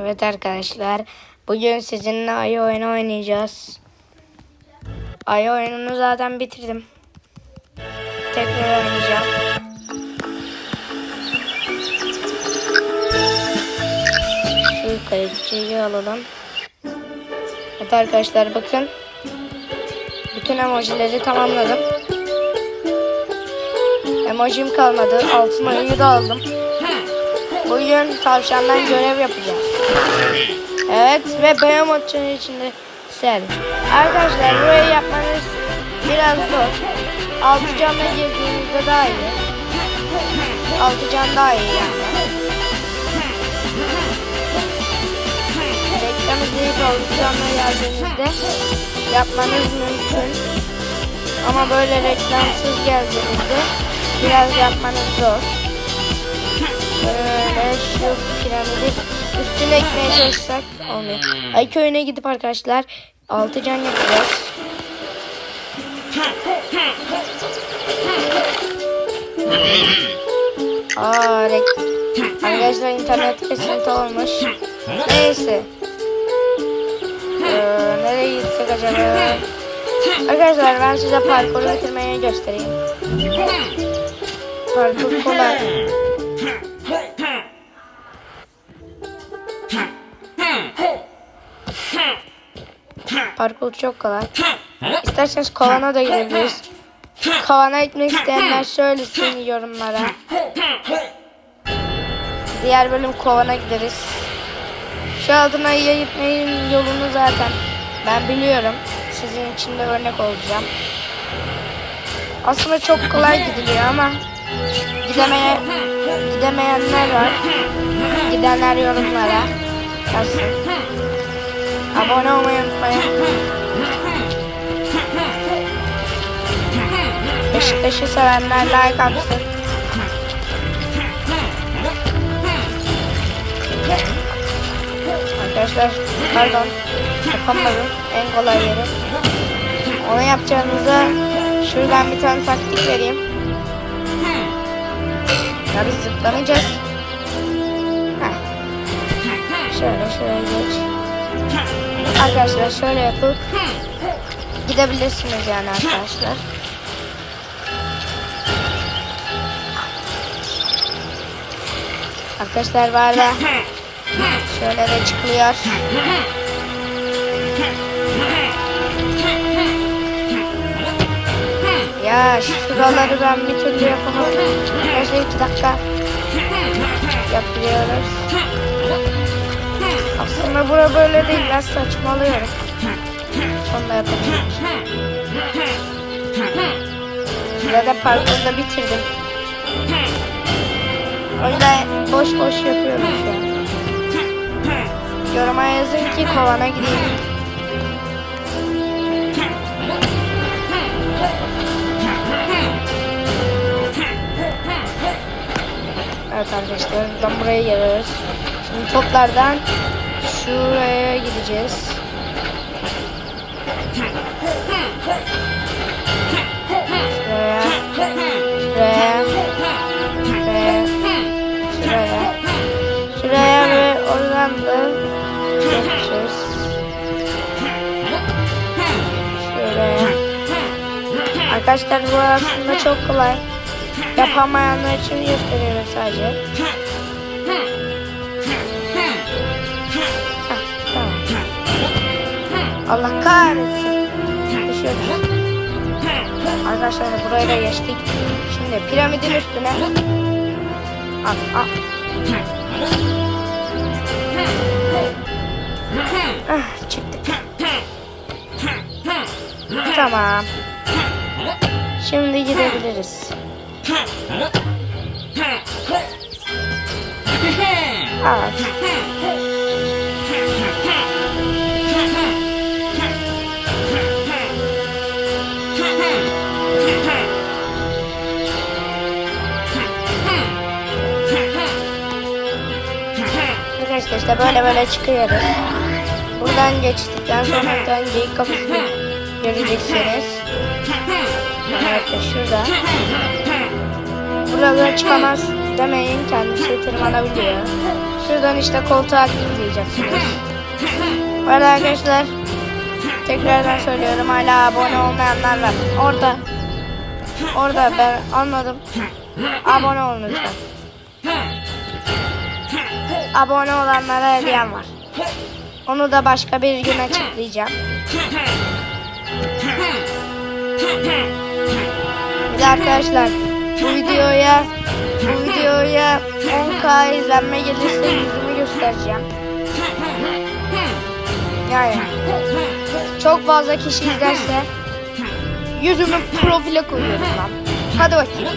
Evet arkadaşlar. Bugün sizinle ayı oyunu oynayacağız. Ayı oyununu zaten bitirdim. Tekrar oynayacağım. Şu kayıtçıyı alalım. Evet arkadaşlar bakın. Bütün emojileri tamamladım. Emojim kalmadı. Altın ayıyı da aldım. Bugün tavşandan görev yapacağız. Evet ve Behemoth'un içinde sel. Arkadaşlar burayı yapmanız biraz zor. Altı canla girdiğinizde daha iyi. Altı can daha iyi yani. Reklam izleyip altı canla geldiğinizde yapmanız mümkün. Ama böyle reklamsız geldiğinizde biraz yapmanız zor. Şöyle şu piramidi üstüne ekmeye çalışsak olmuyor. Ay köyüne gidip arkadaşlar altı can yapacağız. Aa, arkadaşlar internet kesinti olmuş. Neyse. Ee, nereye gitsek acaba? Arkadaşlar ben size parkuru bitirmeyi göstereyim. Parkur kolay. Parkur çok kolay. İsterseniz kovana da gidebiliriz. Kovana gitmek isteyenler söylesin yorumlara. Diğer bölüm kovana gideriz. Şu altın ayıya gitmenin yolunu zaten ben biliyorum. Sizin için de örnek olacağım. Aslında çok kolay gidiliyor ama gidemeye, gidemeyenler var. Gidenler yorumlara yazsın. Abone olmayı unutmayın. Beşiktaş'ı sevenler like atsın. Arkadaşlar pardon yapamadım en kolay yeri. Onu yapacağınıza şuradan bir tane taktik vereyim. Ya biz zıplamayacağız. Heh. Şöyle şuraya geç. Arkadaşlar şöyle yapıp gidebilirsiniz yani arkadaşlar. Arkadaşlar var da şöyle de çıkılıyor. Ya şuraları ben bir türlü yapamadım. Her şey iki dakika yapıyoruz. Aslında bura böyle değil. Ben saçmalıyorum. Sonra yapacağım. Burada parkurda bitirdim. O yüzden boş boş yapıyorum şu an. Yoruma yazın ki kovana gideyim. Evet arkadaşlar buradan buraya geliyoruz. Şimdi toplardan şuraya gideceğiz. Şuraya. Şuraya. Şuraya. Şuraya. Şuraya ve oradan da geçeceğiz. Şuraya. Arkadaşlar bu aslında çok kolay. Yapamayanlar için gösteriyorum sadece. Allah kahretsin. Düşüyoruz. Arkadaşlar burayı da geçtik. Şimdi piramidin üstüne. Al, al. Ah, çıktık. Tamam. Şimdi gidebiliriz. Evet. Arkadaşlar işte böyle böyle çıkıyoruz. Buradan geçtikten sonra bir tane geyik göreceksiniz. Evet şurada. Burada çıkamaz demeyin kendisi tırmanabiliyor. Şuradan işte koltuğa tıklayacaksınız. Bu arkadaşlar tekrardan söylüyorum hala abone olmayanlar var. Orada orada ben anladım. Abone olun lütfen. Abone olanlara hediyem var. Onu da başka bir gün açıklayacağım. De arkadaşlar bu videoya bu videoya 10k izlenme gelirse yüzümü göstereceğim. Yani çok fazla kişi izlerse yüzümü profile koyuyorum lan. Hadi bakayım.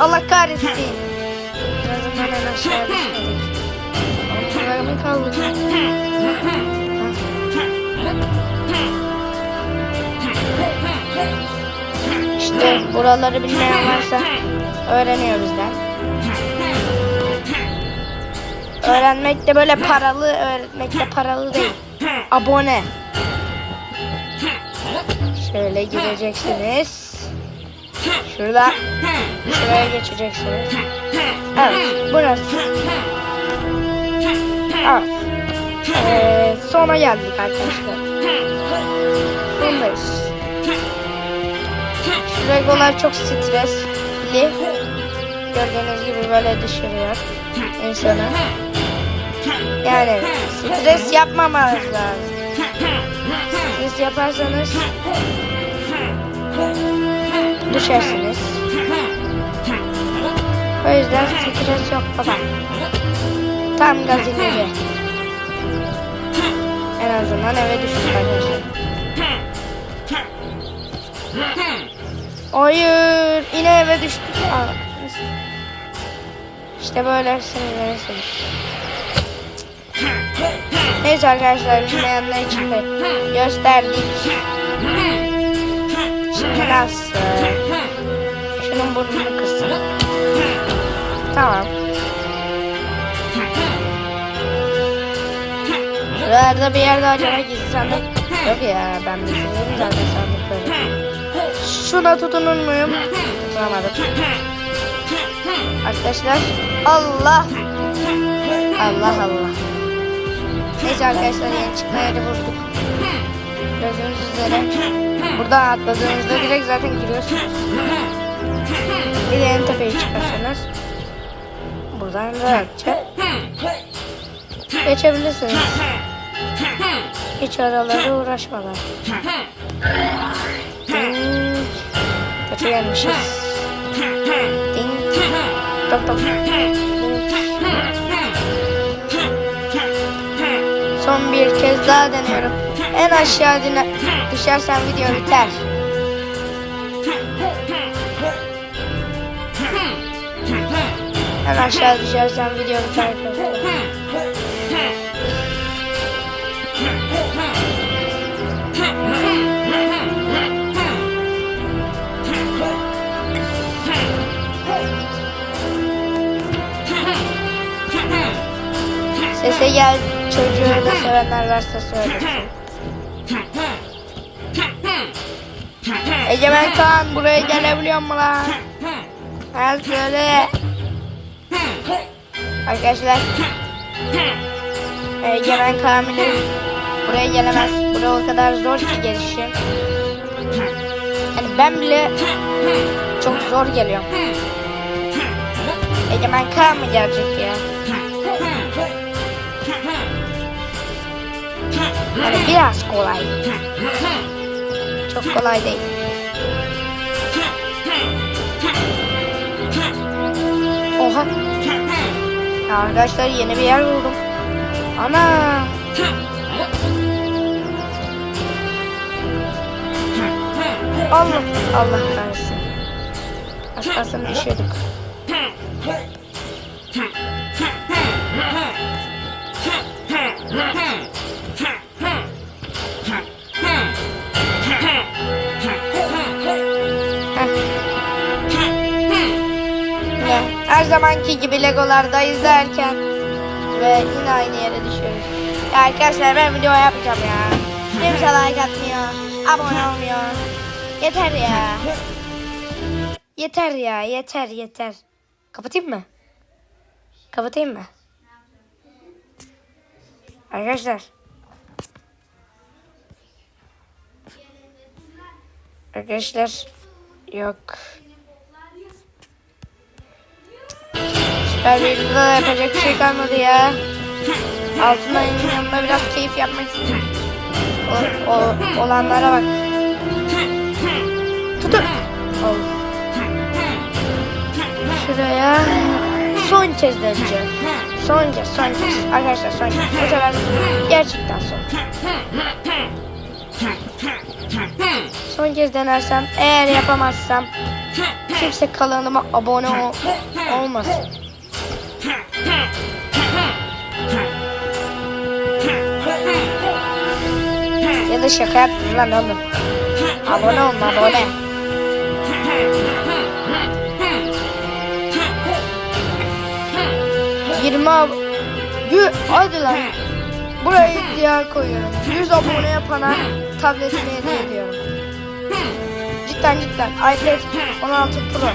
Allah kahretsin. İşte buraları bilmeyen varsa öğreniyor bizden. Öğrenmek de böyle paralı, öğretmek de paralı değil. Abone. Şöyle gireceksiniz. Şurada. Şuraya geçeceksiniz. Evet, burası. Evet. Ee, sona geldik arkadaşlar. Sondayız. Şu Legolar çok stresli. Gördüğünüz gibi böyle düşürüyor insanı. Yani stres yapmamanız lazım. Stres yaparsanız düşersiniz. O yüzden stres yok baba. Tam gaz ileri. En azından eve düştük arkadaşlar. Hayır, yine eve düştük. Aa, İşte böyle sinirlenirsiniz. Neyse arkadaşlar bilmeyenler için de gösterdik. Şimdi nasıl? Şunun burnunu kırsın. Tamam. Şuralarda bir yerde acaba gizli sandık. Yok ya ben biliyorum zaten sandıkları. Şuna tutunur muyum? Tutunamadım. Arkadaşlar Allah Allah Allah. Neyse arkadaşlar yeni çıkma yeri bulduk. Gördüğünüz üzere buradan atladığınızda direkt zaten giriyorsunuz. Bir de en tepeye çıkarsanız buradan rahatça geçebilirsiniz. Hiç aralara uğraşmadan. Ding. Gelmişiz. Ding. Tok tok. Son bir kez daha deniyorum. En aşağı düşersen video biter. En aşağı düşersen video biter arkadaşlar. Sese gel çocuğu da sevenler varsa söylesin. Egemen Kaan buraya gelebiliyor mu lan? Ha söyle. Arkadaşlar. Egemen Kamil'in buraya gelemez. Buraya o kadar zor ki gelişim. Yani ben bile çok zor geliyorum. Egemen mı gelecek ya? Yani biraz kolay. Çok kolay değil. Oha. Ya arkadaşlar yeni bir yer buldum. Ana. Allah Allah kahretsin. Az kalsın her zamanki gibi Legolarda izlerken ve yine aynı yere düşüyoruz. Ya arkadaşlar ben video yapacağım ya. Kimse like atmıyor, abone olmuyor. Yeter ya. Yeter ya, yeter yeter. Kapatayım mı? Kapatayım mı? Arkadaşlar. Arkadaşlar. Yok. Süper Lig'de da yapacak bir şey kalmadı ya. Altın ayın yanında biraz keyif yapmak istedim. O, o, olanlara bak. Tutun. Al. Şuraya son kez döneceğim. Son kez, son kez. Arkadaşlar son kez. Bu sefer gerçekten son. Son kez denersem, eğer yapamazsam kimse kanalıma abone ol olmasın. Ya da şaka yaptım lan oğlum. Abone olma abone. Yirmi ab... Yü... Hadi lan. Buraya iddia koyuyorum. 100 abone yapana tabletimi hediye ediyorum. Cidden cidden. iPad 16 Pro.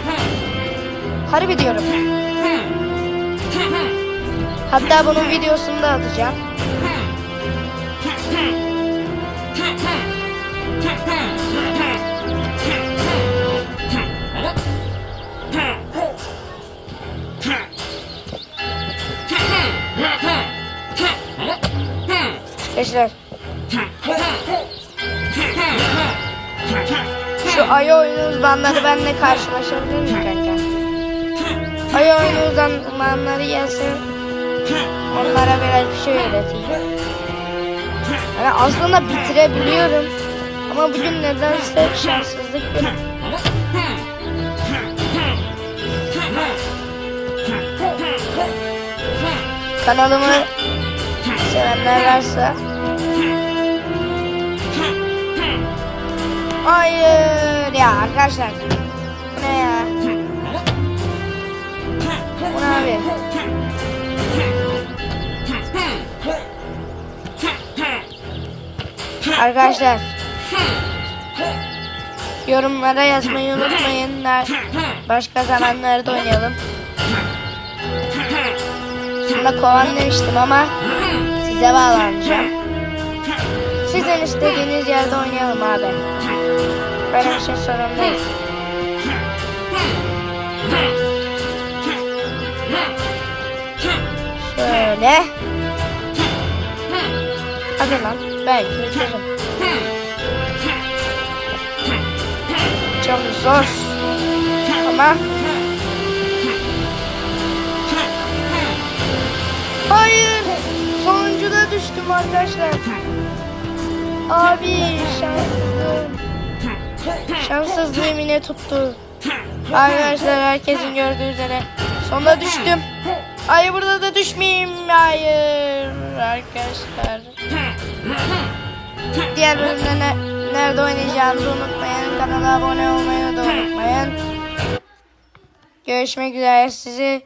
Harbi diyorum. Hatta bunun videosunu da atacağım. Arkadaşlar. Şu ayı oyunu uzmanları benimle karşılaşabilir mi Ayı oyunu uzmanları gelsin. Onlara biraz bir şey öğreteyim. Yani aslında bitirebiliyorum. Ama bugün nedense şanssızlık yok. Kanalımı sevenler varsa Hayır ya arkadaşlar abi Arkadaşlar Yorumlara yazmayı unutmayın. Başka zamanlarda oynayalım. Aslında kovan demiştim ama Size bağlanacağım. Sizin istediğiniz yerde oynayalım abi. Benim için sorun değil Şöyle. Hadi lan belki bitiririm Çok zor. Ama. Hayır Sonuncuda düştüm arkadaşlar. Abi şanssızlığım. Şanssızlığım yine tuttu. Arkadaşlar herkesin gördüğü üzere Sonunda düştüm Ay burada da düşmeyeyim. Hayır Arkadaşlar. Diğer bölümde ne, nerede oynayacağınızı unutmayın. Kanala abone olmayı da unutmayın. Görüşmek üzere. Sizi